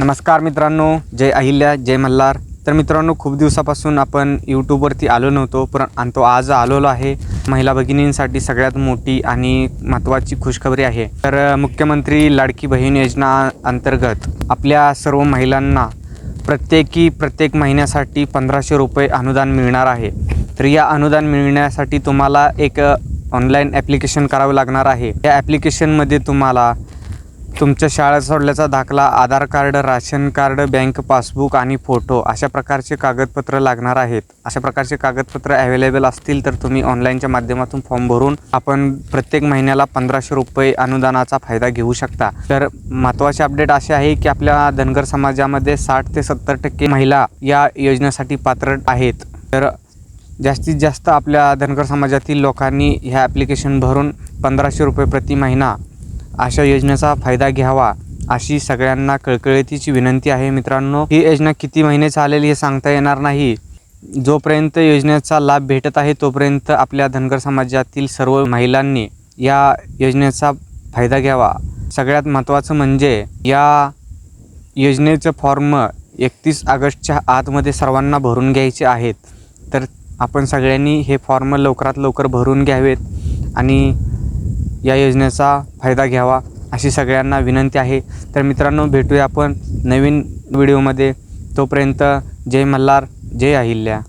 नमस्कार मित्रांनो जय अहिल्या जय मल्हार. तर मित्रांनो खूप दिवसापासून आपण यूट्यूबवरती आलो नव्हतो पण आणि तो आज आलेलो आहे. महिला भगिनींसाठी सगळ्यात मोठी आणि महत्त्वाची खुशखबरी आहे. तर मुख्यमंत्री लाडकी बहीण योजना अंतर्गत आपल्या सर्व महिलांना प्रत्येकी प्रत्येक महिन्यासाठी पंधराशे रुपये अनुदान मिळणार आहे. तर या अनुदान मिळण्यासाठी तुम्हाला एक ऑनलाईन ॲप्लिकेशन करावं लागणार आहे. या ॲप्लिकेशनमध्ये तुम्हाला तुमच्या शाळा सोडल्याचा दाखला Aadhaar card ration card bank passbook आणि फोटो अशा प्रकारचे कागदपत्र लागणार आहेत. अशा प्रकारचे कागदपत्र अवेलेबल असतील तर तुम्ही ऑनलाईनच्या माध्यमातून फॉर्म भरून आपण प्रत्येक महिन्याला पंधराशे रुपये अनुदानाचा फायदा घेऊ शकता. तर महत्त्वाचे अपडेट असे आहे की आपल्या धनगर समाजामध्ये साठ ते सत्तर टक्के महिला या योजनेसाठी पात्र आहेत. तर जास्तीत जास्त आपल्या धनगर समाजातील लोकांनी ह्या ॲप्लिकेशन भरून पंधराशे रुपये प्रति महिना अशा योजनेचा फायदा घ्यावा अशी सगळ्यांना कळकळीची विनंती आहे मित्रांनो. ही योजना किती महिने चालेल हे सांगता येणार नाही. जोपर्यंत योजनेचा लाभ भेटत आहे तोपर्यंत आपल्या धनगर समाजातील सर्व महिलांनी या योजनेचा फायदा घ्यावा. सगळ्यात महत्त्वाचं म्हणजे या योजनेचं फॉर्म एकतीस ऑगस्टच्या आतमध्ये सर्वांना भरून घ्यायचे आहेत. तर आपण सगळ्यांनी हे फॉर्म लवकरात लवकर भरून घ्यावेत आणि या योजनेचा फायदा घ्यावा अशी सगळ्यांना विनंती आहे. तर मित्रांनो भेटूया आपण नवीन व्हिडिओमध्ये. तोपर्यंत जय मल्हार जय अहिल्या.